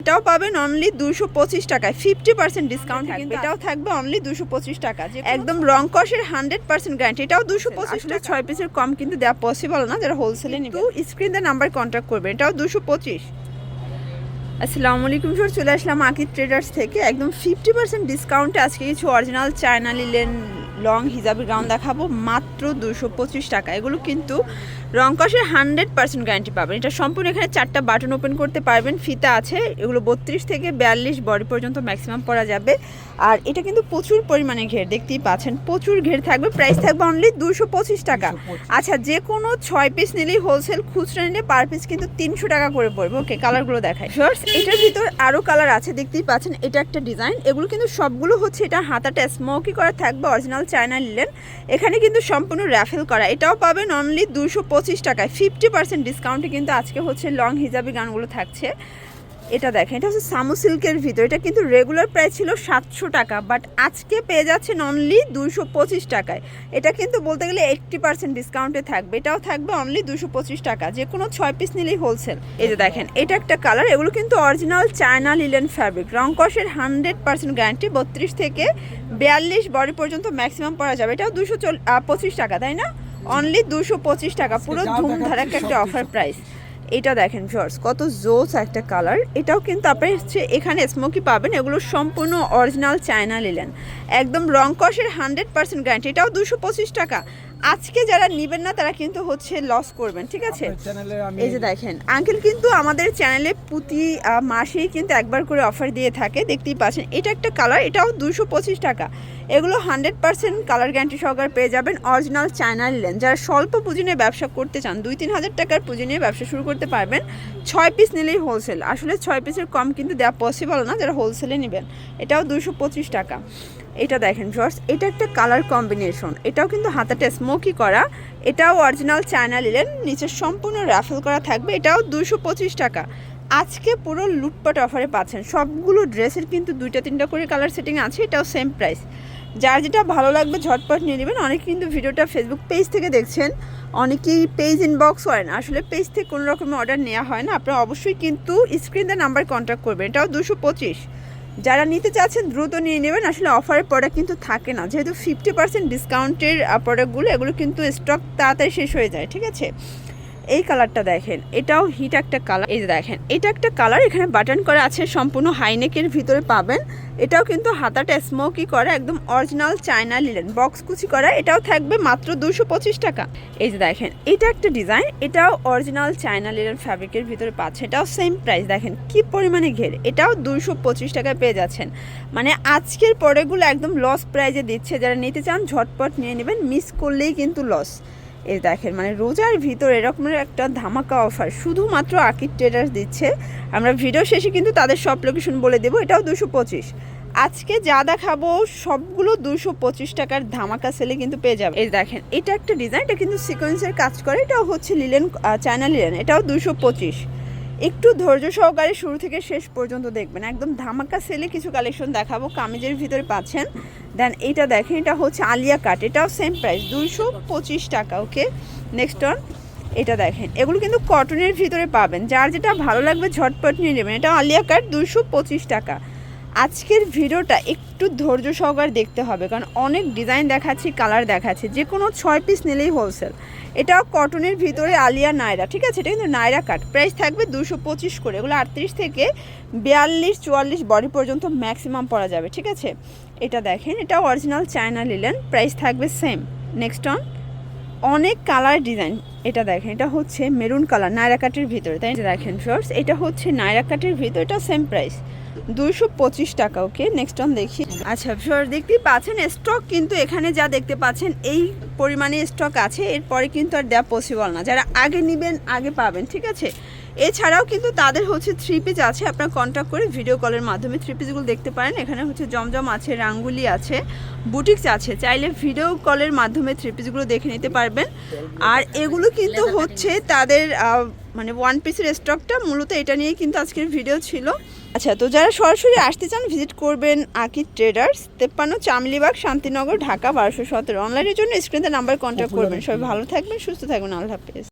এটাও পাবেন অনলি দুশো পঁচিশ টাকায়। ফিফটি পার্সেন্ট ডিসকাউন্ট থাকবে। এটাও থাকবে অনলি দুশো পঁচিশ টাকা। একদম রং কষের হান্ড্রেড পার্সেন্ট গ্যারান্টি এটাও দুশো পঁচিশ টাকা। ছয় পিসের কম কিন্তু দেওয়া পসিবল না। যারা হোলসেলে নিবে স্ক্রিন দিয়ে নাম্বার কন্ট্যাক্ট করবে এটাও দুশো পঁচিশ। আসসালামু আলাইকুম স্যার চলে আসলাম আকিদ ট্রেডার্স থেকে। একদম ফিফটি পার্সেন্ট ডিসকাউন্টে আজকে কিছু অরিজিনাল চায়না লিলেন লং হিজাবি গাউন দেখাবো মাত্র দুশো পঁচিশ টাকা। এগুলো কিন্তু রংকসের হান্ড্রেড পার্সেন্ট গ্যারান্টি পাবেন। এটা সম্পূর্ণ এখানে চারটা বাটন ওপেন করতে পারবেন ফিতা আছে এগুলো বত্রিশ থেকে বিয়াল্লিশ বডি পর্যন্ত ম্যাক্সিমাম পরা যাবে। আর এটা কিন্তু প্রচুর পরিমাণে ঘের দেখতেই পাচ্ছেন প্রচুর ঘের থাকবে প্রাইস থাকবে অনলি দুশো পঁচিশ টাকা। আচ্ছা যে কোনো ছয় পিস নিলেই হোলসেল খুচরা নিলে পার পিস কিন্তু তিনশো টাকা করে পড়বে। ওকে কালারগুলো দেখায় শর্টস এটার ভিতর আরও কালার আছে দেখতেই পাচ্ছেন এটা একটা ডিজাইন এগুলো কিন্তু সবগুলো হচ্ছে এটা হাতাটা স্মোকি করা থাকবে অরিজিনাল চায়না নিলেন। এখানে কিন্তু সম্পূর্ণ র্যাফেল করা। এটাও পাবেন অনলি দুশো পঁচিশ টাকায়। ফিফটি পার্সেন্ট ডিসকাউন্টে কিন্তু আজকে হচ্ছে লং হিজাবি গানগুলো থাকছে। এটা দেখেন এটা হচ্ছে সামু সিল্কের ভিতর। এটা কিন্তু রেগুলার প্রাইস ছিল সাতশো টাকা বাট আজকে পেয়ে যাচ্ছেন অনলি দুশো পঁচিশ টাকায়। এটা কিন্তু বলতে গেলে এইট্টি পার্সেন্ট ডিসকাউন্টে থাকবে। এটাও থাকবে অনলি দুশো পঁচিশ টাকা যে কোনো ছয় পিস নিলেই হোলসেল এই যে দেখেন এটা একটা কালার এগুলো কিন্তু অরিজিনাল চায়না লিলেন ফ্যাব্রিক রং কষের হান্ড্রেড পার্সেন্ট গ্যারান্টি বত্রিশ থেকে বিয়াল্লিশ বডি পর্যন্ত ম্যাক্সিমাম পরা যাবে। এটাও দুশো পঁচিশ টাকা তাই না? অনলি দুশো পঁচিশ টাকা পুরো ধুমধারাক একটা অফার প্রাইস এটা দেখেন ফিওর্স কত জোস একটা কালার এটাও কিন্তু আপনি হচ্ছে এখানে স্মোকি পাবেন, এগুলো সম্পূর্ণ অরিজিনাল চায়না নিলেন একদম রং কষের হান্ড্রেড পার্সেন্ট গ্যারান্টি এটাও দুশো পঁচিশ টাকা। আজকে যারা নেবেন না তারা কিন্তু হচ্ছে লস করবেন ঠিক আছে? এই যে দেখেন আঙ্কেল কিন্তু আমাদের চ্যানেলে প্রতি মাসেই কিন্তু একবার করে অফার দিয়ে থাকে দেখতেই পাচ্ছেন। এটা একটা কালার এটাও দুশো পঁচিশ টাকা। এগুলো হান্ড্রেড পার্সেন্ট কালার গ্যারান্টি সহকারে পেয়ে যাবেন অরিজিনাল চায়না নিলেন যারা স্বল্প পুঁজি নিয়ে ব্যবসা করতে চান দুই তিন হাজার টাকার পুঁজি নিয়ে ব্যবসা শুরু করতে পারবেন ছয় পিস নিলেই হোলসেল আসলে ছয় পিসের কম কিন্তু দেওয়া পসিবল না যারা হোলসেলে নেবেন। এটাও দুশো পঁচিশ টাকা। এটা দেখেন জর্জ এটা একটা কালার কম্বিনেশন। এটাও কিন্তু হাতাটা স্মোকি করা, এটাও অরিজিনাল চায়না নিলেন নিচের সম্পূর্ণ রাফেল করা থাকবে, এটাও দুশো পঁচিশ টাকা। আজকে পুরো লুটপাট অফারে পাচ্ছেন। সবগুলো ড্রেসের কিন্তু দুইটা, তিনটা করে কালার সেটিং আছে, এটাও সেম প্রাইস যার যেটা ভালো লাগবে ঝটপট নিয়ে নেবেন। অনেকে কিন্তু ভিডিওটা ফেসবুক পেজ থেকে দেখছেন। অনেকেই পেজ ইনবক্স করেন আসলে পেজ থেকে কোনো রকমের অর্ডার নেওয়া হয় না। আপনারা অবশ্যই কিন্তু স্ক্রিনে নাম্বার কন্ট্যাক্ট করবেন। এটাও দুশো পঁচিশ। যারা নিতে চাচ্ছেন, দ্রুত নিয়ে নেবেন। আসলে অফারের প্রোডাক্ট কিন্তু থাকে না। যেহেতু ফিফটি পার্সেন্ট ডিসকাউন্টের প্রোডাক্টগুলো এগুলো কিন্তু স্টক তাড়াতাড়ি শেষ হয়ে যায়, ঠিক আছে? এই কালারটা দেখেন, এটাও হিট একটা কালার এই দেখেন, এটা একটা কালার এখানে বাটন করা আছে, সম্পূর্ণ হাইনেকের ভিতরে পাবেন। এটাও কিন্তু হাতাটা স্মোকি করা, একদম অরিজিনাল চায়না লিলেন বক্স কুচি করা, এটাও থাকবে মাত্র দুশো পঁচিশ টাকা। এই যে দেখেন, এটা একটা ডিজাইন এটাও অরিজিনাল চায়না লিলেন ফ্যাব্রিকের ভিতরে পাচ্ছে। এটাও সেম প্রাইস দেখেন, কি পরিমাণে ঘের। এটাও দুশো পঁচিশ টাকায় পেয়ে যাচ্ছেন। মানে আজকের পরেগুলো একদম লস প্রাইজে দিচ্ছে। যারা নিতে চান, ঝটপট নিয়ে নেবেন। মিস করলেই কিন্তু লস এই দেখেন মানে রোজার ভিতর এরকমের একটা ধামাকা অফার শুধুমাত্র আকির ট্রেডার্স দিচ্ছে। আমরা ভিডিও শেষে কিন্তু তাদের সব লোকেশন বলে দেবো, এটাও দুশো পঁচিশ। আজকে যা দেখাবো, সবগুলো দুশো পঁচিশ টাকার ধামাকা সেলে কিন্তু পেয়ে যাবে। এই দেখেন, এটা একটা ডিজাইন এটা কিন্তু সিকোয়েন্সের কাজ করে, এটাও হচ্ছে লিলেন চায়না লিলেন এটাও দুশো পঁচিশ। একটু ধৈর্য সহকারে শুরু থেকে শেষ পর্যন্ত দেখবেন, একদম ধামাকা সেলে কিছু কালেকশন দেখাবো, কামিজের ভিতরে পাচ্ছেন। দেন এটা দেখেন, এটা হচ্ছে আলিয়া কাট এটাও সেম প্রাইস দুইশো পঁচিশ টাকা ওকে নেক্সট অন এটা দেখেন, এগুলো কিন্তু কটনের ভিতরে পাবেন, যার যেটা ভালো লাগবে ঝটপট নিয়ে নেবেন এটা আলিয়া কাট দুইশো পঁচিশ টাকা। আজকের ভিডিওটা একটু ধৈর্য সহকারে দেখতে হবে, কারণ অনেক ডিজাইন দেখাচ্ছি কালার দেখাচ্ছি, যে কোনো ছয় পিস নিলেই হোলসেল এটাও কটনের ভিতরে আলিয়া নায়রা, ঠিক আছে? এটা কিন্তু নায়রা কাট প্রাইস থাকবে দুশো পঁচিশ করে, এগুলো আটত্রিশ থেকে বিয়াল্লিশ, চুয়াল্লিশ বডি পর্যন্ত ম্যাক্সিমাম পরা যাবে, ঠিক আছে? এটা দেখেন, এটা অরিজিনাল চায়না লিলেন প্রাইস থাকবে সেম নেক্সট অন অনেক কালার ডিজাইন এটা দেখেন, এটা হচ্ছে মেরুন কালার নায়রা কাটের ভিতরে, তাই? দেখেন শর্টস এটা হচ্ছে নায়রা কাটের ভিতরে, এটা সেম প্রাইস দুশো পঁচিশ টাকা ওকে নেক্সট অন দেখি। আচ্ছা শর্ট দেখতেই পাচ্ছেন স্টক কিন্তু এখানে যা দেখতে পাচ্ছেন, এই পরিমাণে স্টক আছে, এরপরে কিন্তু আর দেওয়া পসিবল না। যারা আগে নেবেন, আগে পাবেন, ঠিক আছে? এছাড়াও কিন্তু তাদের হচ্ছে থ্রি পিস আছে, আপনার কন্ট্যাক্ট করে ভিডিও কলের মাধ্যমে থ্রি পিসগুলো দেখতে পারেন। এখানে হচ্ছে জমজম আছে, রাঙ্গুলি আছে বুটিক্স আছে, চাইলে ভিডিও কলের মাধ্যমে থ্রি পিসগুলো দেখে নিতে পারবেন। আর এগুলো কিন্তু হচ্ছে তাদের মানে ওয়ান পিসের স্টকটা মূলত এটা নিয়ে কিন্তু আজকের ভিডিও ছিল। আচ্ছা তো যারা সরাসরি আসতে চান ভিজিট করবেন আকিদ ট্রেডার্স তেপ্পান্ন চামলিবাগ শান্তিনগর ঢাকা বারোশো সতেরো। অনলাইনের জন্য স্ক্রিনে নাম্বার কন্ট্যাক্ট করবেন। সবাই ভালো থাকবেন সুস্থ থাকবেন। আল্লাহ হাফেজ।